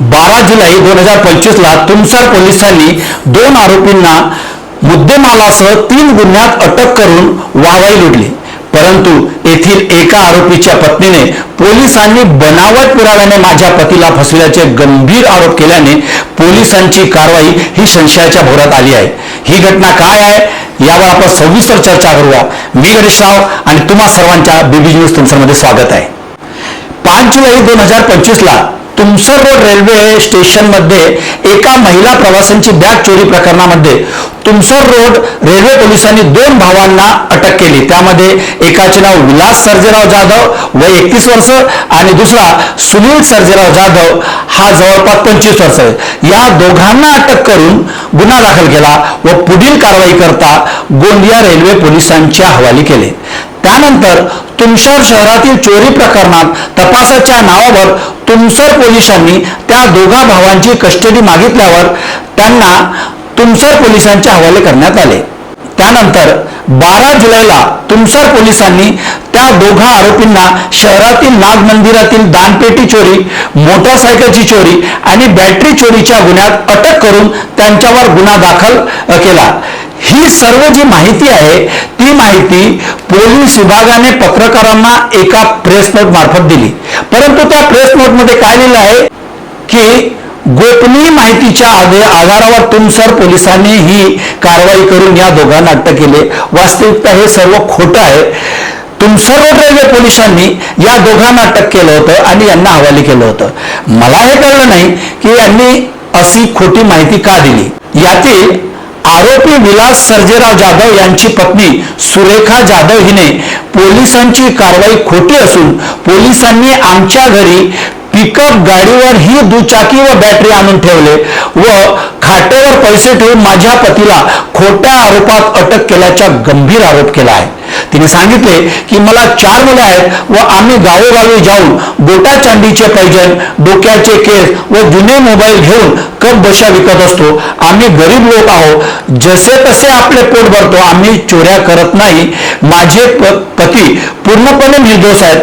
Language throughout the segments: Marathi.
बारा जुलै दोन हजार पंचवीसला तुमसर पोलिसांनी दोन आरोपींना मुद्देमालासह तीन गुन्ह्यात अटक करून वाहवाई लुटली. परंतु येथील एका आरोपीच्या पत्नीने पोलिसांनी बनावट पुराव्याने माझ्या पतीला फसवल्याचे गंभीर आरोप केल्याने पोलिसांची कारवाई ही संशयाच्या भोरात आली आहे. ही घटना काय आहे? यावर आपण सविस्तर चर्चा करूया. मी गणेश राव आणि तुम्हा सर्वांच्या बीबी न्यूज तुमसरमध्ये स्वागत आहे. पाच जुलै दोन हजार पंचवीसला तुमसर रोड रेल्वे स्टेशनमध्ये एका महिला प्रवाशांची बॅग चोरी प्रकरणामध्ये तुमसर रोड रेल्वे पोलिसांनी दोन भावांना अटक केली. त्यामध्ये एकाचे नाव विलास सर्जेराव जाधव वय एकतीस वर्ष आणि दुसरा सुनील सर्जेराव जाधव हा जवळपास पंचवीस वर्ष आहे. या दोघांना अटक करून गुन्हा दाखल केला व पुढील कारवाई करता गोंदिया रेल्वे पोलिसांच्या हवाली केले. त्यानंतर तुमसर शहरातील चोरी प्रकरणात तपासाच्या नावावर तुमसर पोलिसांनी त्या दोघा भावांची कस्टडी मागितल्यावर त्यांना तुमसर पोलिसांच्या हवाले करण्यात आले. त्यानंतर बारा जुलैला तुमसर पोलिसांनी त्या दोघा आरोपींना शहरातील नाग मंदिरातील दानपेटी चोरी मोटरसायकलची चोरी आणि बॅटरी चोरीच्या गुन्ह्यात अटक करून त्यांच्यावर गुन्हा दाखल केला. ही सर्व जी माहिती आहे ती माहिती पोलीस विभागाने पत्रकारांना एका प्रेस नोट मार्फत दिली. परंतु त्या प्रेस नोटमध्ये काय लिहिलं आहे? की गोपनीय माहितीच्या आधे आधारावर तुमसर पोलिसांनी ही कारवाई करून या दोघांना अटक केले. वास्तविकता हे सर्व खोटं आहे. तुमसर रोड रेल्वे पोलिसांनी या दोघांना अटक केलं होतं आणि यांना हवाली केलं होतं. मला हे कळलं नाही की यांनी अशी खोटी माहिती का दिली? यातील आरोपी विलास सर्जेराव जाधव यांची पत्नी सुरेखा जाधव हिने पोलिसांची कारवाई खोटी असून पोलिसांनी आमच्या घरी पिकअप गाडीवर ही दुचाकी व बॅटरी आणून ठेवले व खाटेवर पैसे ठेवून माझ्या पतीला खोट्या आरोपात अटक केल्याचा गंभीर आरोप केला आहे. तिने सांगितले की मला चार मुले आहेत व आम्ही गावोगावी जाऊन बोटा चांदीचे पैजन डोक्याचे केस व जुने मोबाईल घेऊन कप बशा विकत असतो. आम्ही गरीब लोक आहोत. जसे तसे आपले पोट भरतो. आम्ही चोऱ्या करत नाही. माझे प- पती पूर्णपणे निर्दोष आहेत.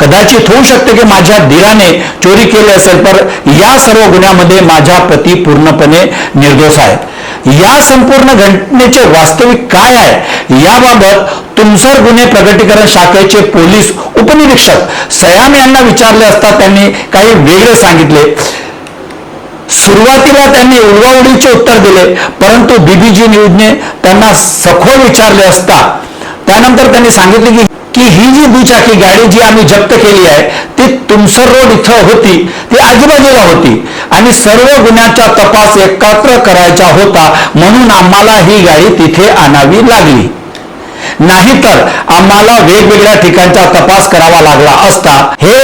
कदाचित होऊ शकते की माझ्या धीराने चोरी केली असेल तर या सर्व गुन्ह्यामध्ये माझा पती पूर्णपणे निर्दोष आहे. या संपूर्ण घटनेचे वास्तविक काय आहे? याबाबत तुमसर गुन्हे प्रगटीकरण शाखेचे पोलीस उपनिरीक्षक सयाम यांना विचारले असता त्यांनी काही वेगळे सांगितले. सुरुवातीला त्यांनी उडवाउडीचे उत्तर दिले परंतु बीबीजी न्यूजने त्यांना सखोल विचारले असता. त्यानंतर त्यांनी सांगितले की की ही जी दुचाकी गाडी जी आम्ही जप्त केली आहे ती तुमसर रोड इथं होती ती आजूबाजूला होती. आणि सर्व गुन्ह्याचा तपास एकत्र करायचा होता म्हणून आम्हाला ही गाडी तिथे आणावी लागली. नाहीतर आम्हाला वेगवेगळ्या ठिकाणचा तपास करावा लागला असता. हे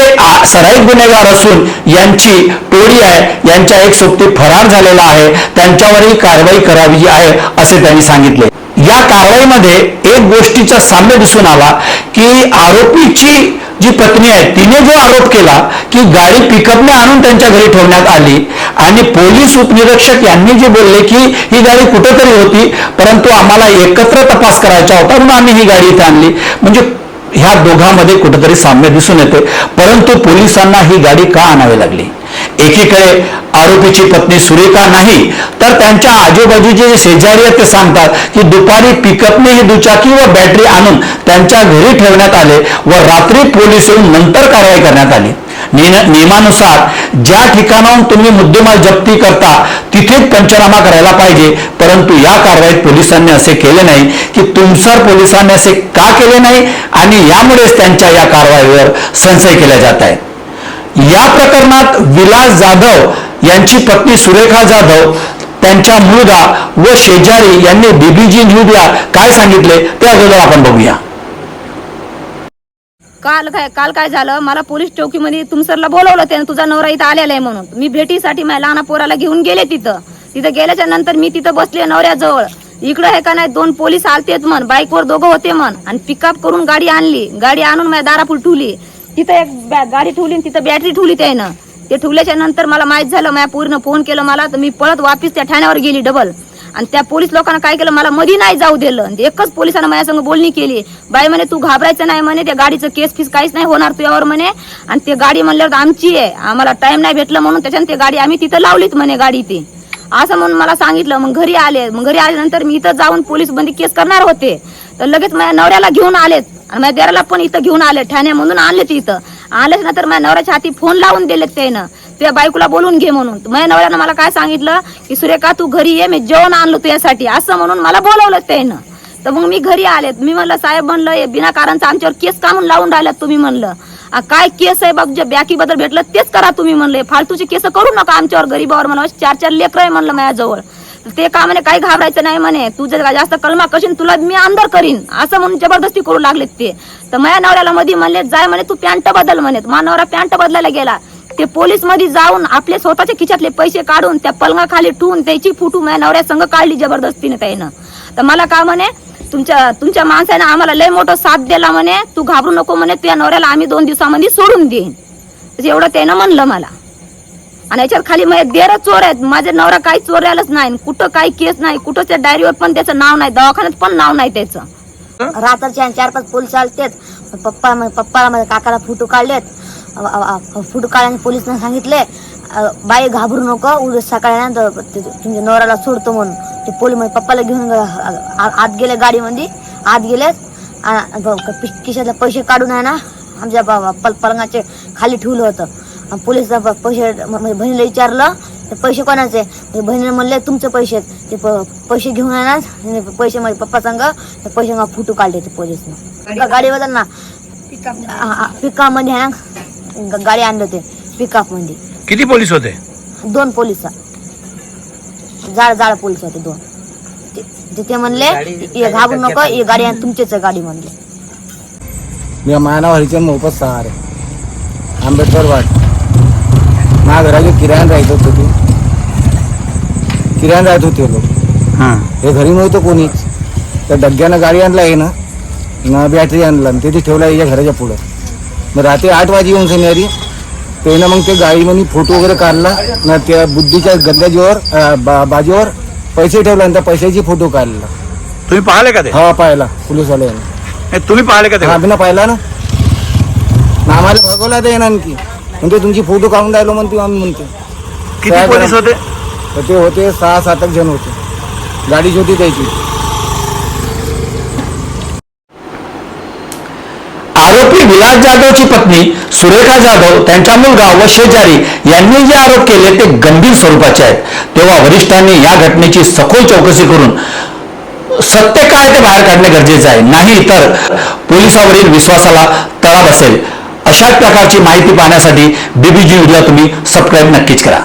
सराईत गुन्हेगार असून यांची टोळी आहे यांच्या एक सोबती फरार झालेला आहे त्यांच्यावरही कारवाई करावी आहे असे त्यांनी सांगितले. या कारवाईमध्ये एक गोष्टीचा साम्य दिसून आला की आरोपीची जी पत्नी आहे तिने जो आरोप केला की गाडी पिकअपने आणून त्यांच्या घरी ठेवण्यात आली आणि पोलीस उपनिरीक्षक यांनी जे बोलले की ही गाडी कुठेतरी होती परंतु आम्हाला एकत्र तपास करायचा होता म्हणून आम्ही ही गाडी इथे आणली. म्हणजे ह्या दोघांमध्ये कुठेतरी साम्य दिसून येते. परंतु पोलिसांना ही गाडी का आणावी लागली? एकीकडे आरोपीची पत्नी सुरेखा नाही तर त्यांच्या आजूबाजूचे जे शेजारी आहेत ते सांगतात की दुपारी पिकअपने ही दुचाकी व बॅटरी आणून त्यांच्या घरी ठेवण्यात आले व रात्री पोलीस येऊन नंतर कारवाई करण्यात आली. नियमानुसार ज्या ठिकाणाहून तुम्ही मुद्देमाल जप्ती करता तिथेच पंचनामा करायला पाहिजे. परंतु या कारवाईत पोलिसांनी असे केले नाही की तुमसर पोलिसांनी असे का केले नाही आणि यामुळेच त्यांच्या या कारवाईवर संशय केला जात आहे या प्रकरणात विलास जाधव यांची पत्नी सुरेखा जाधव त्यांच्या मुलगा व शेजारी यांनी बीबीजी न्यूजला काय सांगितले ते अगोदर आपण बघूया. काल काय काल काय झालं? मला पोलीस चौकीमध्ये तुमसरला बोलवलं त्यानं तुझा नवरा इथं आलेला आहे म्हणून. मी भेटीसाठी माझ्या लहान पोराला घेऊन गेले तिथं. तिथं गेल्याच्यानंतर मी तिथं बसले नवऱ्याजवळ. इकडं आहे का नाही दोन पोलीस आलतेच म्हण बाईकवर दोघं होते म्हण. आणि पिकअप करून गाडी आणली. गाडी आणून माझ्या दारापूर ठेवली. तिथं एक बॅ- गाडी ठेवली आणि तिथं बॅटरी ठेवली त्यानं. ते ठेवल्याच्या नंतर मला माहीत झालं माझ्या पूर्ण फोन केलं मला. तर मी पळत वापिस त्या ठाण्यावर गेली डबल आणि त्या पोलीस लोकांना काय केलं? मला मधी नाही जाऊ दिलं. आणि एकच पोलिसांना माझ्यासंग बोलणी केली. बाई म्हणे तू घाबरायचं नाही म्हणे त्या गाडीचं केस फीस काहीच नाही होणार तुझ्यावर म्हणे. आणि ते गाडी म्हणल्यावर आमची आहे. आम्हाला टाइम नाही भेटलं म्हणून त्याच्यानं ते गाडी आम्ही तिथं लावलीत म्हणे गाडी ती. असं म्हणून मला सांगितलं. मग घरी आले. मग घरी आल्यानंतर मी इथं जाऊन पोलीस बंदी केस करणार होते. तर लगेच माझ्या नवऱ्याला घेऊन आलेत. आणि माझ्या देराला पण इथं घेऊन आले. ठाण्यामधून आणले ते इथं. आलेच नंतर माझ्या नवऱ्याच्या हाती फोन लावून दिलेत त्यानं. तुझ्या बायकोला बोलून घे म्हणून. माझ्या नवऱ्यानं मला काय सांगितलं? की सुरेखा तू घरी ये मी जेवण आणलो तुझ्यासाठी असं म्हणून मला बोलवलं त्यानं. तर मग मी घरी आले. मी म्हणलं साहेब म्हणलं हे बिना कारणचं आमच्यावर केस का म्हणून लावून राहिल्यात तुम्ही म्हणलं. काय केस आहे बघ जे बॅकी बद्दल भेटलं तेच करा तुम्ही म्हणले. फालतूचे केस करू नका आमच्यावर गरीबावर म्हणा. चार चार लेकर आहे म्हणलं माझ्याजवळ. ते का म्हणे काही घाबरायचं नाही म्हणे. तुझं जास्त कलमा कशीन तुला मी अंदर करीन. असं म्हणून जबरदस्ती करू लागलेत ते. तर माझ्या नवऱ्याला मध्ये म्हणले जाय म्हणे तू पॅन्ट बदल म्हणे माझा नवरा पॅन्ट बदलायला गेला. ते पोलीसमध्ये जाऊन आपले स्वतःच्या खिशातले पैसे काढून त्या पलंगाखाली ठेवून त्याची फुटू माझ्या नवऱ्या संघ काढली जबरदस्तीने त्यानं. तर मला का म्हणे तुमच्या तुमच्या माणसाने आम्हाला लय मोठं साथ दिला म्हणे तू घाबरू नको म्हणे तुझ्या नवऱ्याला आम्ही दोन दिवसामध्ये सोडून देईन. एवढं त्यानं म्हणलं मला. आणि याच्यात खाली माझ्या देर चोर आहेत. माझे नवरा काही चोऱ्यालाच नाही कुठं काही केस नाही कुठं त्या डायरीवर पण त्याचं नाव नाही दवाखान्यात पण नाव नाही त्याचं. रात्रचे चार पाच पोलीस तेच पप्पा पप्पाला माझ्या काकाला फोटो काढलेत. अ- अ- अ- फोटो काढल्याने पोलिसने सांगितले बाई घाबरू नको उद्या सकाळी ना तुमच्या नवऱ्याला सोडतो म्हणून. ते पोलीस म्हणजे पप्पाला घेऊन आत गेले गाडीमध्ये आत गेले खिशातले पैसे काढून आहे ना आमच्या पल पलंगाचे खाली ठेवलं होतं. पोलीस पैसे म्हणजे बहिणीला विचारलं ते पैसे कोणाचे? बहिणीने म्हणले तुमचे पैसे आहेत. ते पैसे घेऊन ना आणि पैसे माझे पप्पा संग ते पैसे फोटो काढले ते पोलीसने. गाडीवर ना. पिकअपमध्ये आहे ना गाडी आणलं ते पिकअपमध्ये. किती पोलीस होते? दोन पोलीस जाड जाड पोलीस होते दोन. ते- ते- ते म्हणले "हे घाबरू नको ही गाडी आहे तुमचीच आहे गाडी म्हणले. मी माझं नाव हरिचंद मोहपत सहार. आहे आंबेडकर वाट. माझ्या घराचे किरायान राहत होते ते. किरायान राहत होते लोक. हे. घरी नव्हतं कोणीच. त्या डग्ग्यानं गाडी आणला आहे ना ना बॅटरी आणला आणि ते ठेवला याच्या घराच्या पुढं. मग रात्री आठ वाजे येऊन शनिवारी त्यानं मग ते गाडीमध्ये फोटो वगैरे काढला ना त्या बुद्धीच्या गद्दाजीवर बा बाजूवर पैसे ठेवले आणि त्या पैशाची फोटो काढला. तुम्ही पाहिले का ते? हा पाहिला पोलीसवाल्याने. नाही, तुम्ही पाहिले का ते? हा बिना पाहिला ना? आम्हाला भगवला ते ना आणखी. म्हणजे तुमची फोटो काढून राहिलो म्हणते आम्ही म्हणते. किती पोलीस होते? तर ते होते सहा सात जण होते. गाडीच होती त्याची. आरोपी विलास जाधवची पत्नी सुरेखा जाधव त्यांचा मुलगा व शेजारी यांनी जे आरोप केले ते गंभीर स्वरूपाचे आहेत. तेव्हा वरिष्ठांनी या घटनेची सखोल चौकशी करून सत्य काय ते बाहेर काढणे गरजेचे आहे. नाही तर पोलिसावरील विश्वासाला तळा बसेल अशाच प्रकारची माहिती पाहण्यासाठी बीबीजी न्यूजला तुम्ही सबस्क्राईब नक्कीच करा.